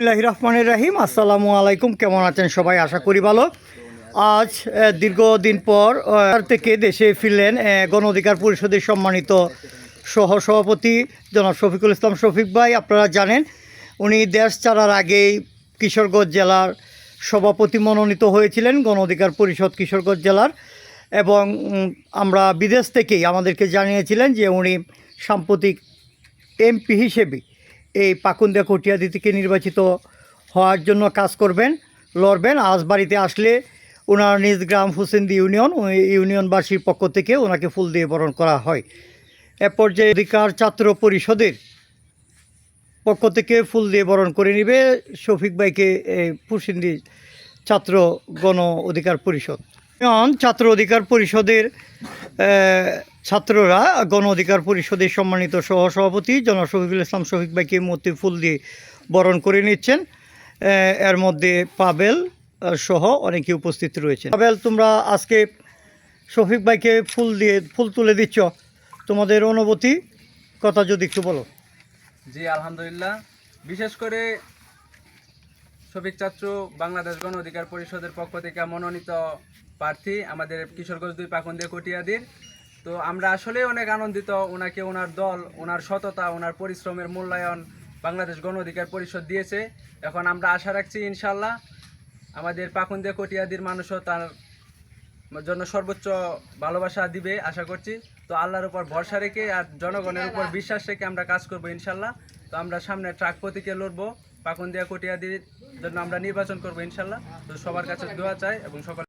বিসমিল্লাহির রহমানির রাহিম। আসসালামু আলাইকুম। কেমন আছেন সবাই? আশা করি ভালো। আজ দীর্ঘদিন পর থেকে দেশে ফিরলেন গণ অধিকার পরিষদের সম্মানিত সহ সভাপতি জনাব শফিকুল ইসলাম শফিক ভাই। আপনারা জানেন, উনি দেশ ছাড়ার আগেই কিশোরগঞ্জ জেলার সভাপতি মনোনীত হয়েছিলেন, গণ অধিকার পরিষদ কিশোরগঞ্জ জেলার। এবং আমরা বিদেশ থেকেই আমাদেরকে জানিয়েছিলেন যে উনি সাম্প্রতিক এমপি হিসেবে এই পাকুন্দা কটিয়াদি থেকে নির্বাচিত হওয়ার জন্য কাজ করবেন, লড়বেন। আজ বাড়িতে আসলে ওনার নিজ গ্রাম হুসেন্দি ইউনিয়ন ইউনিয়নবাসীর পক্ষ থেকে ওনাকে ফুল দিয়ে বরণ করা হয়। এ পর্যায়ে অধিকার ছাত্র পরিষদের পক্ষ থেকে ফুল দিয়ে বরণ করে নেবে শফিক ভাইকে ফুসিন্দি ছাত্র গণ অধিকার পরিষদ। ছাত্র অধিকার পরিষদের ছাত্ররা গণ অধিকার পরিষদের সম্মানিত সহসভাপতি জনাব শফিকুল ইসলাম শফিক ভাইকে মূর্তি ফুল দিয়ে বরণ করে নিচ্ছেন। এর মধ্যে পাবেল সহ অনেকে উপস্থিত রয়েছে পাবেল, তোমরা আজকে শফিক ভাইকে ফুল দিয়ে, ফুল তুলে দিচ্ছ। তোমাদের অনুভূতি কথা যদি একটু বলো। জি, আলহামদুলিল্লাহ। বিশেষ করে শফিক চাচ্চু, বাংলাদেশ গণ অধিকার পরিষদের পক্ষ থেকে মনোনীত প্রার্থী আমাদের কিশোরগঞ্জ দুই পাকুন্দে কটিয়াদির। তো আমরা আসলে অনেক আনন্দিত। ওনাকে ওনার দল ওনার সততা ওনার পরিশ্রমের মূল্যায়ন বাংলাদেশ গণ অধিকার পরিষদ দিয়েছে। এখন আমরা আশা রাখছি ইনশাল্লাহ আমাদের পাকুন্দে কটিয়াদির মানুষও তার জন্য সর্বোচ্চ ভালোবাসা দিবে আশা করছি। তো আল্লাহর উপর ভরসা রেখে আর জনগণের উপর বিশ্বাস রেখে আমরা কাজ করব ইনশাল্লাহ তো আমরা সামনে ট্রাক প্রতীকে লড়বো। পাকুন্দিয়া কটিয়াদির জন্য আমরা নির্বাচন করব ইনশাল্লাহ তো সবার কাছে দোয়া চাই এবং সকল